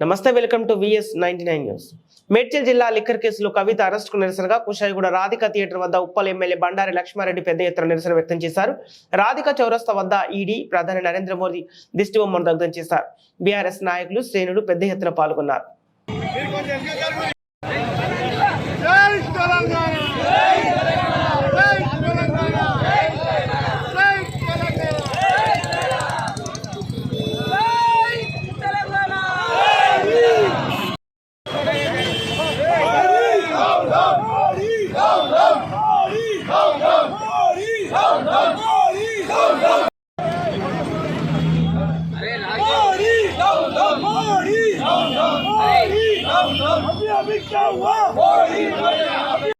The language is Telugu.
నమస్తే welcome to VS ninety nine news. Medchal జిల్లా లిక్కర్ కేసులో కవిత అరెస్టుకు నిరసనగా కుషాయిగూడ రాధిక థియేటర్ వద్ద ఉప్పల్ ఎమ్మెల్యే బండారి లక్ష్మారెడ్డి పెద్ద ఎత్తున నిరసన వ్యక్తం చేశారు. రాధిక చౌరస్తా వద్ద ఈడీ ప్రధాని నరేంద్ర మోదీ దిష్టి బొమ్మను దగ్ధం చేశారు. బీఆర్ఎస్ నాయకులు శ్రేణులు పెద్ద ఎత్తున పాల్గొన్నారు. मोरी मोरी अभी अभी क्या हुआ मोरी